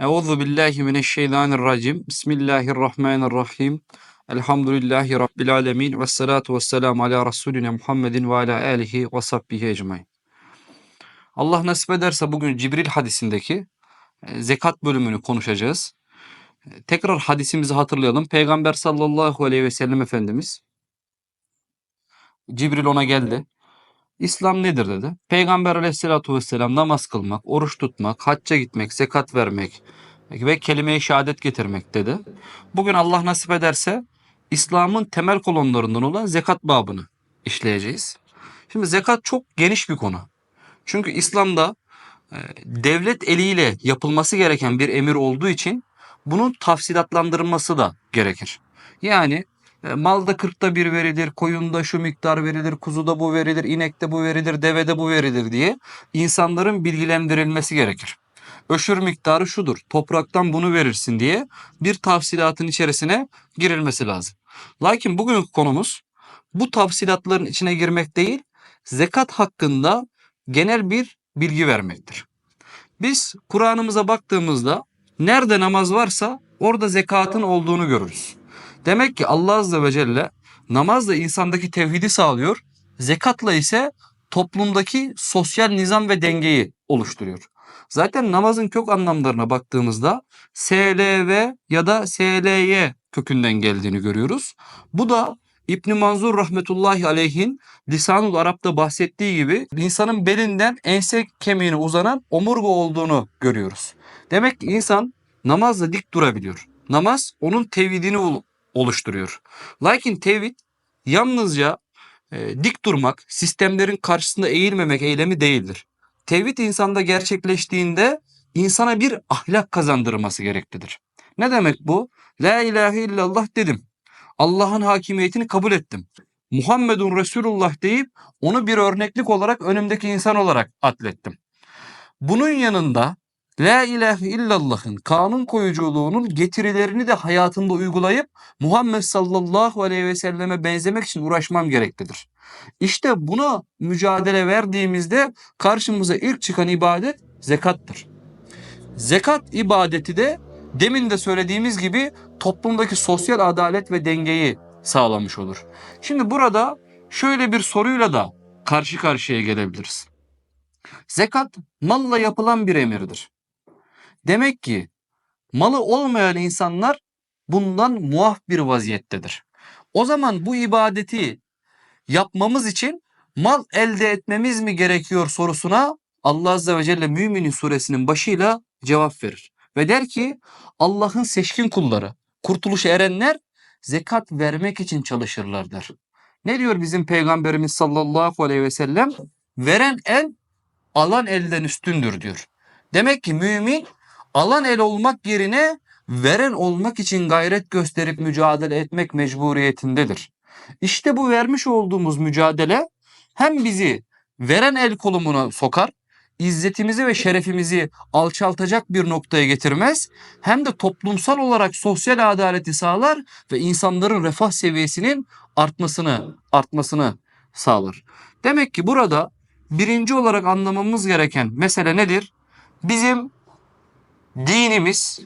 Euzu billahi mineşşeytanirracim. Bismillahirrahmanirrahim. Elhamdülillahi rabbil alamin ve salatu vesselam ala resulina Muhammedin ve ala alihi ve sahbihi ecmaîn. Allah nasip ederse bugün Cibril hadisindeki e, zekat bölümünü konuşacağız. E, Tekrar hadisimizi hatırlayalım. Peygamber sallallahu aleyhi ve sellem Efendimiz Cibril ona geldi. İslam nedir dedi. Peygamber aleyhissalatu vesselam namaz kılmak, oruç tutmak, hacca gitmek, zekat vermek ve kelime-i şehadet getirmek dedi. Bugün Allah nasip ederse İslam'ın temel kolonlarından olan zekat babını işleyeceğiz. Şimdi zekat çok geniş bir konu. Çünkü İslam'da e, devlet eliyle yapılması gereken bir emir olduğu için bunun tafsilatlandırılması da gerekir. Yani malda kırkta bir verilir, koyunda şu miktar verilir, kuzuda bu verilir, inekte bu verilir, devede bu verilir diye insanların bilgilendirilmesi gerekir. Öşür miktarı şudur, topraktan bunu verirsin diye bir tafsilatın içerisine girilmesi lazım. Lakin bugünkü konumuz bu tafsilatların içine girmek değil, zekat hakkında genel bir bilgi vermektir. Biz Kur'an'ımıza baktığımızda nerede namaz varsa orada zekatın olduğunu görürüz. Demek ki Allah Azze ve Celle namazla insandaki tevhidi sağlıyor, zekatla ise toplumdaki sosyal nizam ve dengeyi oluşturuyor. Zaten namazın kök anlamlarına baktığımızda SLV ya da SLY kökünden geldiğini görüyoruz. Bu da İbn Manzur rahmetullahi aleyhin Lisanul Arap'ta bahsettiği gibi insanın belinden ense kemiğine uzanan omurga olduğunu görüyoruz. Demek ki insan namazla dik durabiliyor. Namaz onun tevhidini oluşturuyor. Lakin tevhid yalnızca e, dik durmak, sistemlerin karşısında eğilmemek eylemi değildir. Tevhid insanda gerçekleştiğinde insana bir ahlak kazandırması gereklidir. Ne demek bu? La ilahe illallah dedim. Allah'ın hakimiyetini kabul ettim. Muhammedun Resulullah deyip onu bir örneklik olarak önümdeki insan olarak atlettim. Bunun yanında La ilahe illallah'ın kanun koyuculuğunun getirilerini de hayatımda uygulayıp Muhammed sallallahu aleyhi ve selleme benzemek için uğraşmam gereklidir. İşte buna mücadele verdiğimizde karşımıza ilk çıkan ibadet zekattır. Zekat ibadeti de demin de söylediğimiz gibi toplumdaki sosyal adalet ve dengeyi sağlamış olur. Şimdi burada şöyle bir soruyla da karşı karşıya gelebiliriz. Zekat malla yapılan bir emirdir. Demek ki malı olmayan insanlar bundan muaf bir vaziyettedir. O zaman bu ibadeti yapmamız için mal elde etmemiz mi gerekiyor sorusuna Allah Azze ve Celle Müminin suresinin başıyla cevap verir. Ve der ki Allah'ın seçkin kulları, kurtuluşa erenler zekat vermek için çalışırlar der. Ne diyor bizim peygamberimiz sallallahu aleyhi ve sellem? Veren el alan elden üstündür diyor. Demek ki mümin alan el olmak yerine veren olmak için gayret gösterip mücadele etmek mecburiyetindedir. İşte bu vermiş olduğumuz mücadele hem bizi veren el kolumuna sokar, izzetimizi ve şerefimizi alçaltacak bir noktaya getirmez, hem de toplumsal olarak sosyal adaleti sağlar ve insanların refah seviyesinin artmasını artmasını sağlar. Demek ki burada birinci olarak anlamamız gereken mesele nedir? Bizim dinimiz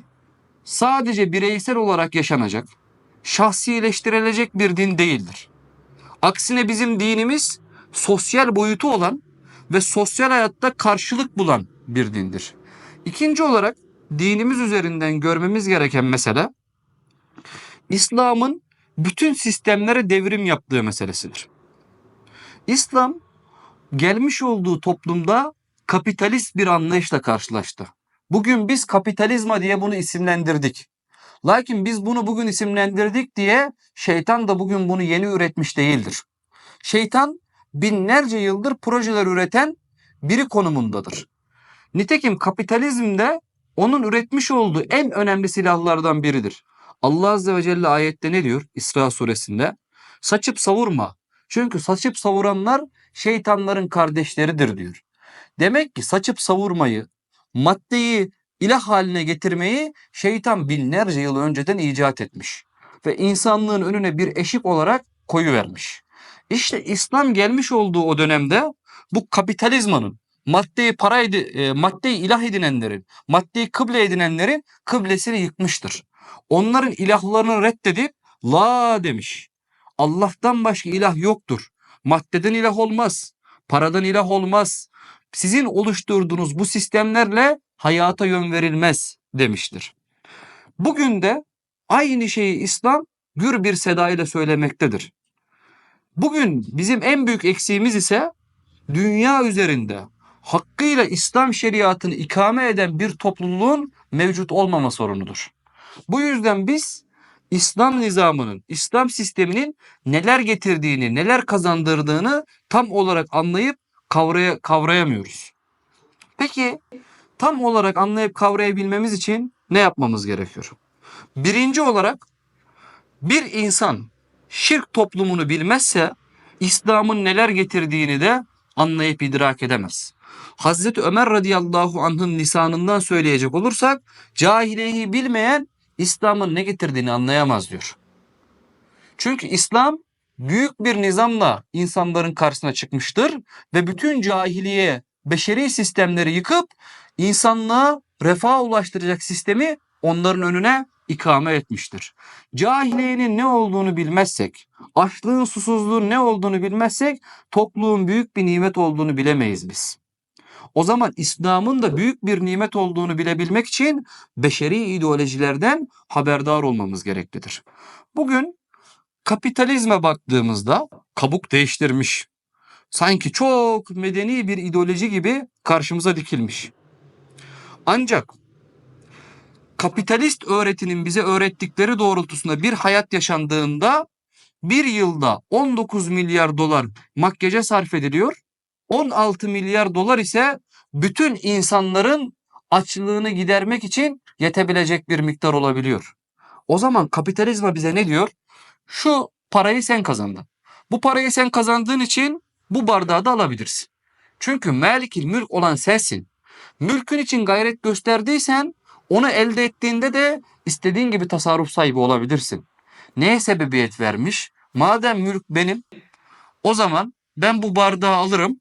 sadece bireysel olarak yaşanacak, şahsileştirilecek bir din değildir. Aksine bizim dinimiz sosyal boyutu olan ve sosyal hayatta karşılık bulan bir dindir. İkinci olarak dinimiz üzerinden görmemiz gereken mesele İslam'ın bütün sistemlere devrim yaptığı meselesidir. İslam gelmiş olduğu toplumda kapitalist bir anlayışla karşılaştı. Bugün biz kapitalizma diye bunu isimlendirdik. Lakin biz bunu bugün isimlendirdik diye şeytan da bugün bunu yeni üretmiş değildir. Şeytan binlerce yıldır projeler üreten biri konumundadır. Nitekim kapitalizmde onun üretmiş olduğu en önemli silahlardan biridir. Allah Azze ve Celle ayette ne diyor İsra suresinde? Saçıp savurma. Çünkü saçıp savuranlar şeytanların kardeşleridir diyor. Demek ki saçıp savurmayı, maddeyi ilah haline getirmeyi şeytan binlerce yıl önceden icat etmiş. Ve insanlığın önüne bir eşik olarak koyu vermiş. İşte İslam gelmiş olduğu o dönemde bu kapitalizmanın, maddeyi para edi, e, maddeyi ilah edinenlerin, maddeyi kıble edinenlerin kıblesini yıkmıştır. Onların ilahlarını reddedip la demiş. Allah'tan başka ilah yoktur. Maddeden ilah olmaz. Paradan ilah olmaz. Sizin oluşturduğunuz bu sistemlerle hayata yön verilmez demiştir. Bugün de aynı şeyi İslam gür bir seda ile söylemektedir. Bugün bizim en büyük eksiğimiz ise dünya üzerinde hakkıyla İslam şeriatını ikame eden bir topluluğun mevcut olmama sorunudur. Bu yüzden biz İslam nizamının, İslam sisteminin neler getirdiğini, neler kazandırdığını tam olarak anlayıp kavraya, kavrayamıyoruz. Peki tam olarak anlayıp kavrayabilmemiz için ne yapmamız gerekiyor? Birinci olarak bir insan şirk toplumunu bilmezse İslam'ın neler getirdiğini de anlayıp idrak edemez. Hazreti Ömer radıyallahu anh'ın lisanından söyleyecek olursak cahiliyeyi bilmeyen İslam'ın ne getirdiğini anlayamaz diyor. Çünkü İslam büyük bir nizamla insanların karşısına çıkmıştır ve bütün cahiliye beşeri sistemleri yıkıp insanlığa refah ulaştıracak sistemi onların önüne ikame etmiştir. Cahiliyenin ne olduğunu bilmezsek, açlığın susuzluğun ne olduğunu bilmezsek tokluğun büyük bir nimet olduğunu bilemeyiz biz. O zaman İslam'ın da büyük bir nimet olduğunu bilebilmek için beşeri ideolojilerden haberdar olmamız gereklidir. Bugün kapitalizme baktığımızda kabuk değiştirmiş. Sanki çok medeni bir ideoloji gibi karşımıza dikilmiş. Ancak kapitalist öğretinin bize öğrettikleri doğrultusunda bir hayat yaşandığında bir yılda 19 milyar dolar makyaja sarf ediliyor. 16 milyar dolar ise bütün insanların açlığını gidermek için yetebilecek bir miktar olabiliyor. O zaman kapitalizma bize ne diyor? Şu parayı sen kazandın. Bu parayı sen kazandığın için bu bardağı da alabilirsin. Çünkü melikil mülk olan sensin. Mülkün için gayret gösterdiysen onu elde ettiğinde de istediğin gibi tasarruf sahibi olabilirsin. Neye sebebiyet vermiş? Madem mülk benim o zaman ben bu bardağı alırım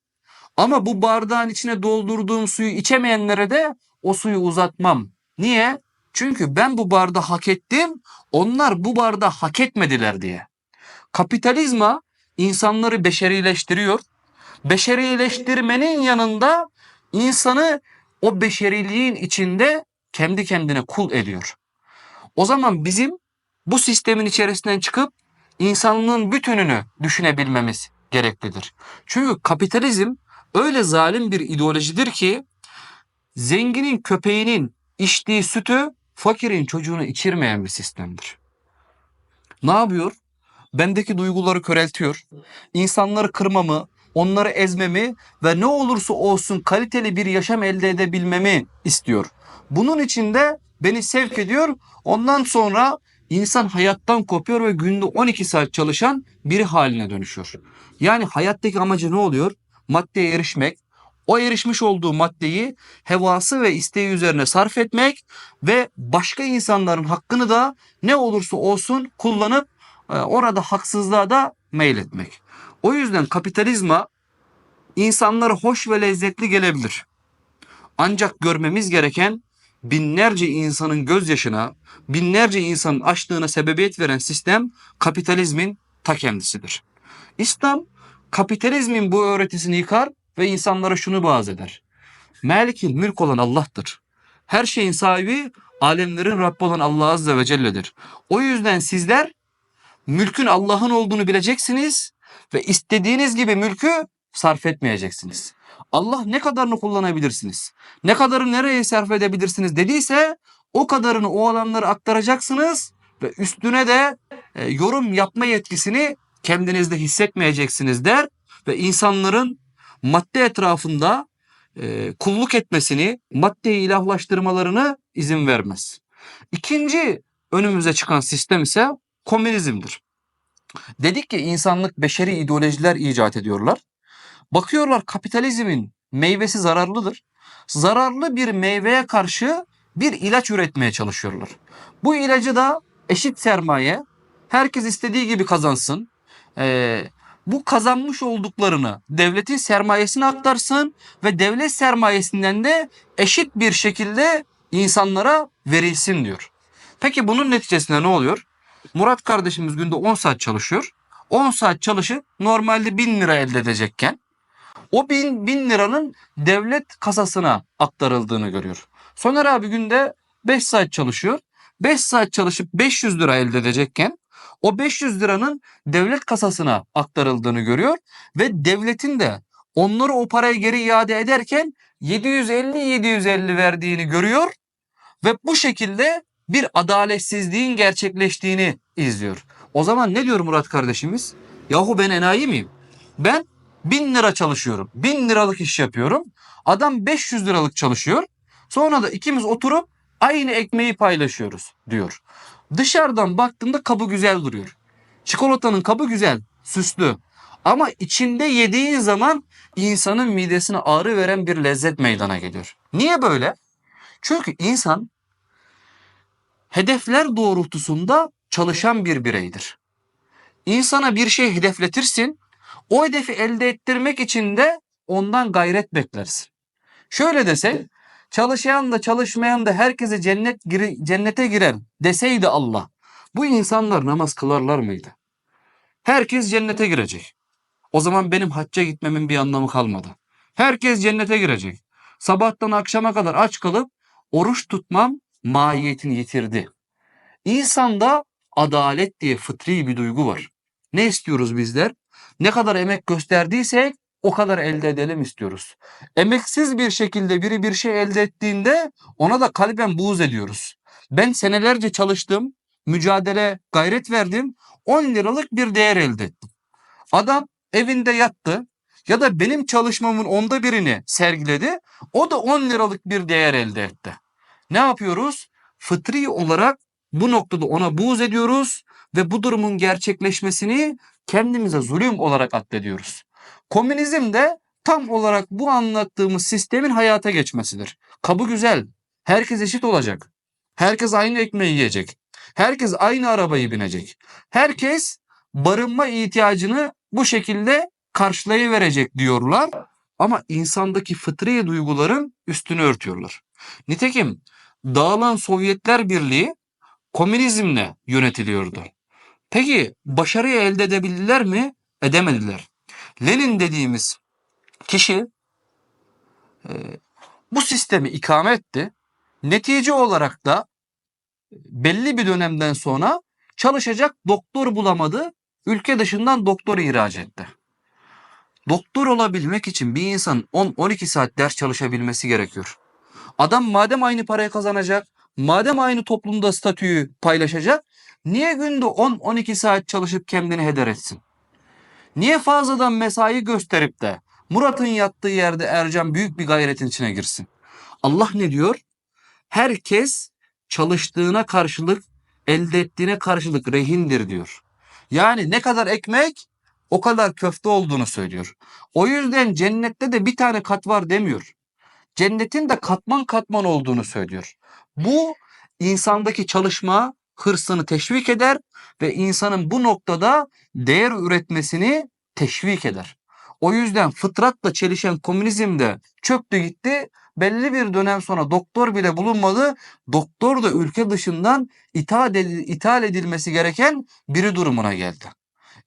ama bu bardağın içine doldurduğum suyu içemeyenlere de o suyu uzatmam. Niye? Çünkü ben bu bardağı hak ettim, onlar bu bardağı hak etmediler diye. Kapitalizma insanları beşerileştiriyor. Beşerileştirmenin yanında insanı o beşeriliğin içinde kendi kendine kul ediyor. O zaman bizim bu sistemin içerisinden çıkıp insanlığın bütününü düşünebilmemiz gereklidir. Çünkü kapitalizm öyle zalim bir ideolojidir ki zenginin köpeğinin içtiği sütü fakirin çocuğunu içirmeyen bir sistemdir. Ne yapıyor? Bendeki duyguları köreltiyor. İnsanları kırmamı, onları ezmemi ve ne olursa olsun kaliteli bir yaşam elde edebilmemi istiyor. Bunun için de beni sevk ediyor. Ondan sonra insan hayattan kopuyor ve günde 12 saat çalışan biri haline dönüşüyor. Yani hayattaki amacı ne oluyor? Maddeye erişmek, o erişmiş olduğu maddeyi hevası ve isteği üzerine sarf etmek ve başka insanların hakkını da ne olursa olsun kullanıp e, orada haksızlığa da meyletmek. O yüzden kapitalizma insanlara hoş ve lezzetli gelebilir. Ancak görmemiz gereken binlerce insanın gözyaşına, binlerce insanın açlığına sebebiyet veren sistem kapitalizmin ta kendisidir. İslam kapitalizmin bu öğretisini yıkar ve insanlara şunu vaaz eder. Melikil mülk olan Allah'tır. Her şeyin sahibi alemlerin Rabbi olan Allah Azze ve Celle'dir. O yüzden sizler mülkün Allah'ın olduğunu bileceksiniz ve istediğiniz gibi mülkü sarf etmeyeceksiniz. Allah ne kadarını kullanabilirsiniz, ne kadarını nereye sarf edebilirsiniz dediyse o kadarını o alanlara aktaracaksınız ve üstüne de e, yorum yapma yetkisini kendinizde hissetmeyeceksiniz der ve insanların madde etrafında e, kulluk etmesini, maddeyi ilahlaştırmalarını izin vermez. İkinci önümüze çıkan sistem ise komünizmdir. Dedik ki insanlık beşeri ideolojiler icat ediyorlar. Bakıyorlar kapitalizmin meyvesi zararlıdır. Zararlı bir meyveye karşı bir ilaç üretmeye çalışıyorlar. Bu ilacı da eşit sermaye, herkes istediği gibi kazansın, ee, bu kazanmış olduklarını devletin sermayesine aktarsın ve devlet sermayesinden de eşit bir şekilde insanlara verilsin diyor. Peki bunun neticesinde ne oluyor? Murat kardeşimiz günde 10 saat çalışıyor. 10 saat çalışıp normalde 1000 lira elde edecekken o 1000, 1000 liranın devlet kasasına aktarıldığını görüyor. Soner abi günde 5 saat çalışıyor. 5 saat çalışıp 500 lira elde edecekken o 500 liranın devlet kasasına aktarıldığını görüyor ve devletin de onları o parayı geri iade ederken 750-750 verdiğini görüyor ve bu şekilde bir adaletsizliğin gerçekleştiğini izliyor. O zaman ne diyor Murat kardeşimiz? Yahu ben enayi miyim? Ben 1000 lira çalışıyorum. 1000 liralık iş yapıyorum. Adam 500 liralık çalışıyor. Sonra da ikimiz oturup aynı ekmeği paylaşıyoruz diyor. Dışarıdan baktığında kabı güzel duruyor. Çikolatanın kabı güzel, süslü. Ama içinde yediğin zaman insanın midesine ağrı veren bir lezzet meydana geliyor. Niye böyle? Çünkü insan hedefler doğrultusunda çalışan bir bireydir. İnsana bir şey hedefletirsin, o hedefi elde ettirmek için de ondan gayret beklersin. Şöyle desek, çalışan da çalışmayan da herkese cennet cennete girer deseydi Allah, bu insanlar namaz kılarlar mıydı? Herkes cennete girecek. O zaman benim hacca gitmemin bir anlamı kalmadı. Herkes cennete girecek. Sabahtan akşama kadar aç kalıp oruç tutmam mahiyetini yitirdi. İnsanda adalet diye fıtri bir duygu var. Ne istiyoruz bizler? Ne kadar emek gösterdiysek o kadar elde edelim istiyoruz. Emeksiz bir şekilde biri bir şey elde ettiğinde ona da kalben buğz ediyoruz. Ben senelerce çalıştım, mücadele, gayret verdim, 10 liralık bir değer elde ettim. Adam evinde yattı ya da benim çalışmamın onda birini sergiledi, o da 10 liralık bir değer elde etti. Ne yapıyoruz? Fıtri olarak bu noktada ona buğz ediyoruz ve bu durumun gerçekleşmesini kendimize zulüm olarak addediyoruz. Komünizm de tam olarak bu anlattığımız sistemin hayata geçmesidir. Kabı güzel. Herkes eşit olacak. Herkes aynı ekmeği yiyecek. Herkes aynı arabayı binecek. Herkes barınma ihtiyacını bu şekilde karşılayıverecek diyorlar. Ama insandaki fıtri duyguların üstünü örtüyorlar. Nitekim dağılan Sovyetler Birliği komünizmle yönetiliyordu. Peki başarıyı elde edebildiler mi? Edemediler. Lenin dediğimiz kişi e, bu sistemi ikame etti. Netice olarak da belli bir dönemden sonra çalışacak doktor bulamadı. Ülke dışından doktor ihraç etti. Doktor olabilmek için bir insan 10-12 saat ders çalışabilmesi gerekiyor. Adam madem aynı parayı kazanacak, madem aynı toplumda statüyü paylaşacak, niye günde 10-12 saat çalışıp kendini heder etsin? Niye fazladan mesai gösterip de Murat'ın yattığı yerde Ercan büyük bir gayretin içine girsin? Allah ne diyor? Herkes çalıştığına karşılık, elde ettiğine karşılık rehindir diyor. Yani ne kadar ekmek o kadar köfte olduğunu söylüyor. O yüzden cennette de bir tane kat var demiyor. Cennetin de katman katman olduğunu söylüyor. Bu insandaki çalışma hırsını teşvik eder ve insanın bu noktada değer üretmesini teşvik eder. O yüzden fıtratla çelişen komünizm de çöktü gitti. Belli bir dönem sonra doktor bile bulunmadı. Doktor da ülke dışından ithal, edil- edilmesi gereken biri durumuna geldi.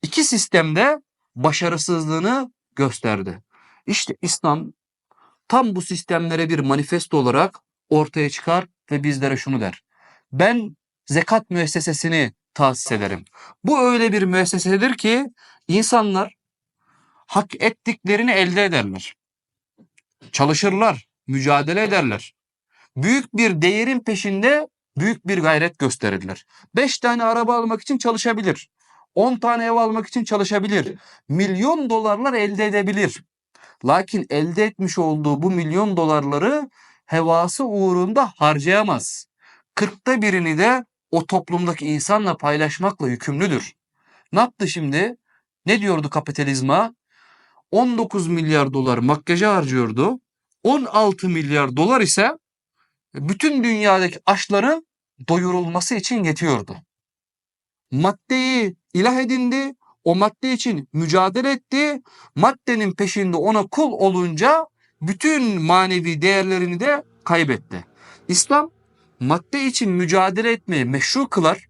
İki sistemde başarısızlığını gösterdi. İşte İslam tam bu sistemlere bir manifesto olarak ortaya çıkar ve bizlere şunu der. Ben zekat müessesesini tahsis ederim. Bu öyle bir müessesedir ki insanlar hak ettiklerini elde ederler. Çalışırlar, mücadele ederler. Büyük bir değerin peşinde büyük bir gayret gösterirler. 5 tane araba almak için çalışabilir. 10 tane ev almak için çalışabilir. Milyon dolarlar elde edebilir. Lakin elde etmiş olduğu bu milyon dolarları hevası uğrunda harcayamaz. Kırkta birini de o toplumdaki insanla paylaşmakla yükümlüdür. Ne yaptı şimdi? Ne diyordu kapitalizma? 19 milyar dolar makyaja harcıyordu. 16 milyar dolar ise bütün dünyadaki açların doyurulması için yetiyordu. Maddeyi ilah edindi. o madde için mücadele etti. Maddenin peşinde ona kul olunca bütün manevi değerlerini de kaybetti. İslam madde için mücadele etmeyi meşru kılar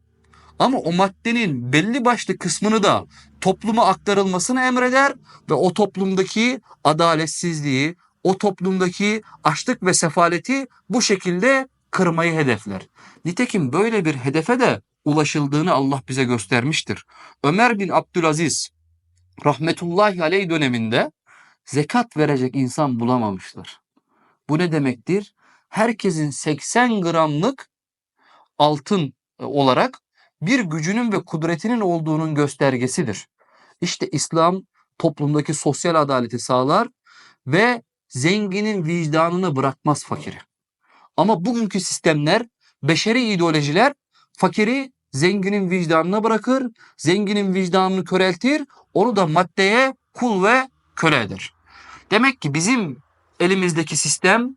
ama o maddenin belli başlı kısmını da topluma aktarılmasını emreder ve o toplumdaki adaletsizliği, o toplumdaki açlık ve sefaleti bu şekilde kırmayı hedefler. Nitekim böyle bir hedefe de ulaşıldığını Allah bize göstermiştir. Ömer bin Abdülaziz rahmetullahi aleyh döneminde zekat verecek insan bulamamışlar. Bu ne demektir? Herkesin 80 gramlık altın e, olarak bir gücünün ve kudretinin olduğunun göstergesidir. İşte İslam toplumdaki sosyal adaleti sağlar ve zenginin vicdanını bırakmaz fakiri. Ama bugünkü sistemler, beşeri ideolojiler fakiri zenginin vicdanına bırakır, zenginin vicdanını köreltir, onu da maddeye kul ve köle eder. Demek ki bizim elimizdeki sistem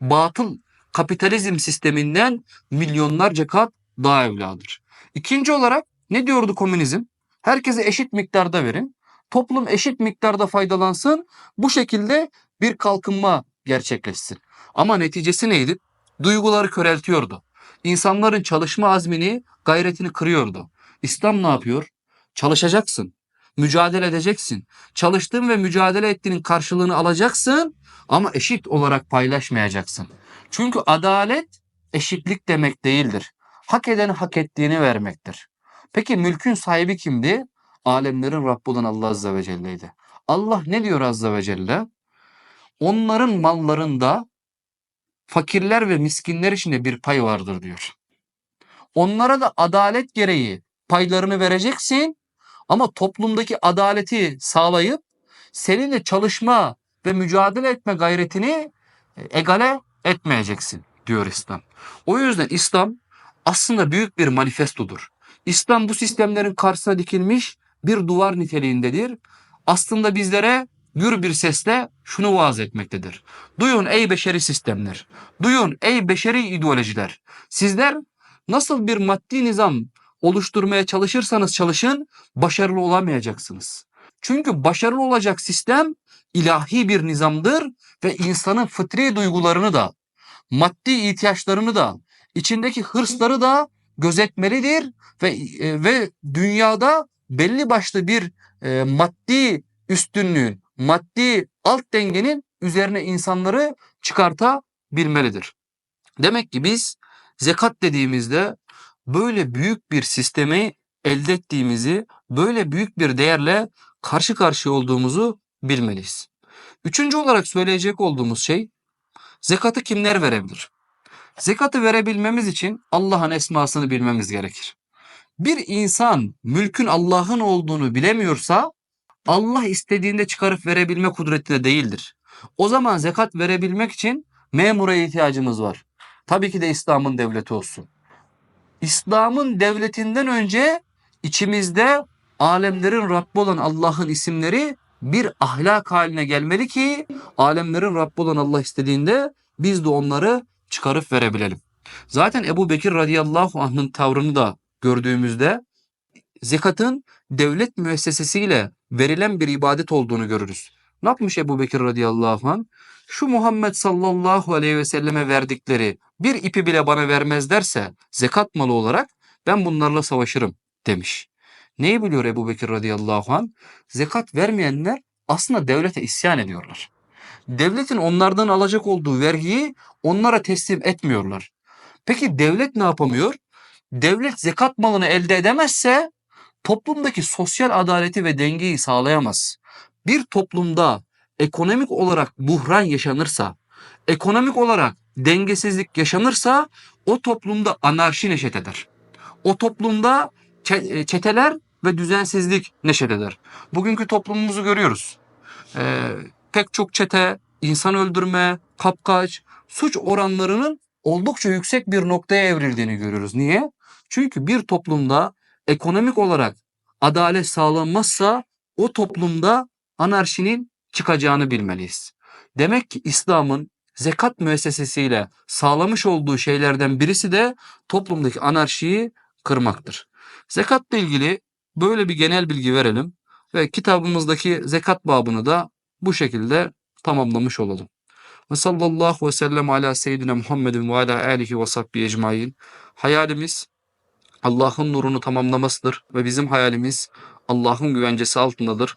batıl kapitalizm sisteminden milyonlarca kat daha evladır. İkinci olarak ne diyordu komünizm? Herkese eşit miktarda verin. Toplum eşit miktarda faydalansın. Bu şekilde bir kalkınma gerçekleşsin. Ama neticesi neydi? Duyguları köreltiyordu. İnsanların çalışma azmini, gayretini kırıyordu. İslam ne yapıyor? Çalışacaksın. Mücadele edeceksin. Çalıştığın ve mücadele ettiğinin karşılığını alacaksın ama eşit olarak paylaşmayacaksın. Çünkü adalet eşitlik demek değildir. Hak eden hak ettiğini vermektir. Peki mülkün sahibi kimdi? Alemlerin Rabbi olan Allah Azze ve Celle'ydi. Allah ne diyor Azze ve Celle? Onların mallarında fakirler ve miskinler içinde bir pay vardır diyor. Onlara da adalet gereği paylarını vereceksin ama toplumdaki adaleti sağlayıp seninle çalışma ve mücadele etme gayretini e, egale etmeyeceksin diyor İslam. O yüzden İslam aslında büyük bir manifestodur. İslam bu sistemlerin karşısına dikilmiş bir duvar niteliğindedir. Aslında bizlere gür bir sesle şunu vaaz etmektedir. Duyun ey beşeri sistemler. Duyun ey beşeri ideolojiler. Sizler nasıl bir maddi nizam oluşturmaya çalışırsanız çalışın başarılı olamayacaksınız. Çünkü başarılı olacak sistem ilahi bir nizamdır ve insanın fıtri duygularını da maddi ihtiyaçlarını da içindeki hırsları da gözetmelidir ve e, ve dünyada belli başlı bir e, maddi üstünlüğün, maddi alt dengenin üzerine insanları çıkartabilmelidir. Demek ki biz zekat dediğimizde böyle büyük bir sistemi elde ettiğimizi, böyle büyük bir değerle karşı karşıya olduğumuzu bilmeliyiz. Üçüncü olarak söyleyecek olduğumuz şey zekatı kimler verebilir? Zekatı verebilmemiz için Allah'ın esmasını bilmemiz gerekir. Bir insan mülkün Allah'ın olduğunu bilemiyorsa Allah istediğinde çıkarıp verebilme kudretinde değildir. O zaman zekat verebilmek için memura ihtiyacımız var. Tabii ki de İslam'ın devleti olsun. İslam'ın devletinden önce içimizde alemlerin Rabbi olan Allah'ın isimleri bir ahlak haline gelmeli ki alemlerin Rabbi olan Allah istediğinde biz de onları çıkarıp verebilelim. Zaten Ebu Bekir radıyallahu anh'ın tavrını da gördüğümüzde zekatın devlet müessesesiyle verilen bir ibadet olduğunu görürüz. Ne yapmış Ebu Bekir radıyallahu anh? Şu Muhammed sallallahu aleyhi ve selleme verdikleri bir ipi bile bana vermezlerse zekat malı olarak ben bunlarla savaşırım demiş. Neyi biliyor Ebu Bekir radıyallahu anh? Zekat vermeyenler aslında devlete isyan ediyorlar. Devletin onlardan alacak olduğu vergiyi onlara teslim etmiyorlar. Peki devlet ne yapamıyor? Devlet zekat malını elde edemezse toplumdaki sosyal adaleti ve dengeyi sağlayamaz. Bir toplumda ekonomik olarak buhran yaşanırsa, ekonomik olarak dengesizlik yaşanırsa o toplumda anarşi neşet eder. O toplumda çe- çeteler ve düzensizlik neşet eder. Bugünkü toplumumuzu görüyoruz. Ee, pek çok çete, insan öldürme, kapkaç, suç oranlarının oldukça yüksek bir noktaya evrildiğini görüyoruz. Niye? Çünkü bir toplumda ekonomik olarak adalet sağlanmazsa o toplumda anarşinin çıkacağını bilmeliyiz. Demek ki İslam'ın zekat müessesesiyle sağlamış olduğu şeylerden birisi de toplumdaki anarşiyi kırmaktır. Zekatla ilgili böyle bir genel bilgi verelim. Ve kitabımızdaki zekat babını da bu şekilde tamamlamış olalım. Ve sallallahu ve sellem ala seyyidina Muhammedin ve ala alihi ve sahbihi ecmain. Hayalimiz Allah'ın nurunu tamamlamasıdır ve bizim hayalimiz Allah'ın güvencesi altındadır.